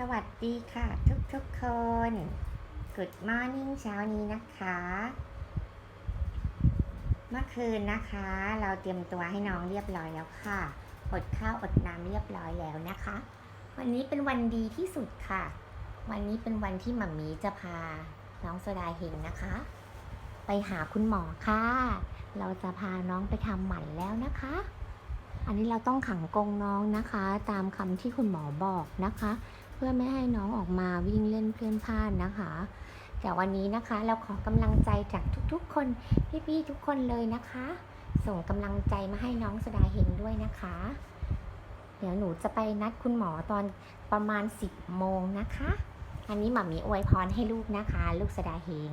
สวัสดีค่ะทุกทุกๆคน Good Morning เช้านี้นะคะ เมื่อคืนนะคะ เราเตรียมตัวให้น้องเรียบร้อยแล้วค่ะ อดข้าวอดน้ำเรียบร้อยแล้วนะคะ วันนี้เป็นวันดีที่สุดค่ะ วันนี้เป็นวันที่หมัมมี่จะพา น้องโซดาเฮงนะคะ ไปหาคุณหมอค่ะ เราจะพาน้องไปทำหมันแล้วนะคะ อันนี้เราต้องขังกรงน้องนะคะ ตามคำที่คุณหมอบอกนะคะ เพื่อไม่ให้น้องออกมาวิ่งเล่นเพลื่อนพล่านนะคะ แต่วันนี้นะคะเราขอกำลังใจจากทุกๆ คนพี่ๆทุกคนเลยนะคะ ส่งกำลังใจมาให้น้องสดาเฮงด้วยนะคะ เดี๋ยวหนูจะไปนัดคุณหมอตอนประมาณ 10โมงนะคะ อันนี้หมามีอวยพรให้ลูกนะคะ ลูกสดาเฮง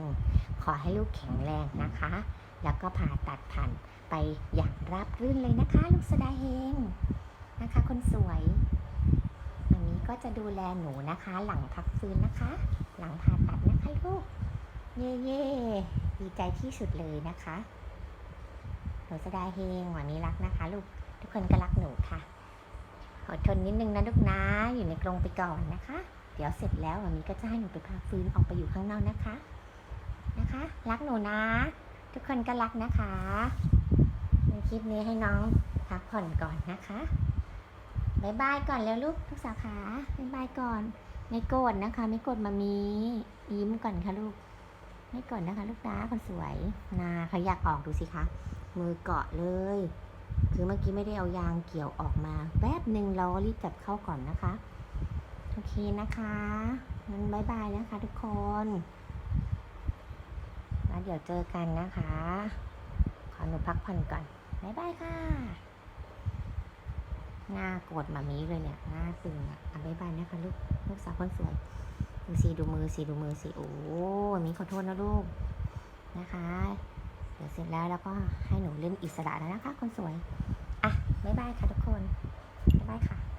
ขอให้ลูกแข็งแรงนะคะ แล้วก็ผ่าตัดผ่านไปอย่างราบรื่นเลยนะคะ ลูกสดาเฮงนะคะ คนสวยอันนี้ก็จะดูแลหนูนะคะ หลังพักฟื้นนะคะ หลังผ่าตัดนะคะลูกเย่เย่ดีใจที่สุดเลยนะคะ หนูสดาเฮงหวันนี้รักนะคะ ลูกทุกคนก็รักหนูค่ะอดทนนิดนึงนะลูกนะ อยู่ในกรงไปก่อนนะคะ เดี๋ยวเสร็จแล้ววันนี้ก็จะให้หนูไปพักฟื้นออกไปอยู่ข้างนอกนะคะ นะคะ รักหนูนะ ทุกคนก็รักนะคะคลิปนี้ให้น้องพักผ่อนก่อนนะคะบายบายก่อนแล้วลูกลูกสาวขาบายบายก่อน ไม่โกรธนะคะ ไม่โกรธมามียิ้มก่อนค่ะลูก ไม่โกรธนะคะ ลูกนะคนสวยนาเขาอยากออกดูสิคะ มือเกาะเลย คือเมื่อกี้ไม่ได้เอายางเกี่ยวออกมาแป๊บหนึ่งเรารีบจับเข้าก่อนนะคะ โอเคนะคะงั้นบายบายนะคะทุกคน เดี๋ยวเจอกันนะคะ ขอหนูพักผ่อนก่อน บ๊ายบายค่ะ หน้าโกรธมามีเลยเนี่ย หน้าตึงอะอะบายบายนะคะลูก ลูกสาวคนสวย ดูสิดูมือสิดูมือสิโอ้มีขอโทษนะลูก นะคะ เดี๋ยวเสร็จแล้วแล้วก็ให้หนูเล่นอิสระแล้วนะคะ คนสวย อะ บ๊ายบายค่ะทุกคน บ๊ายบายค่ะ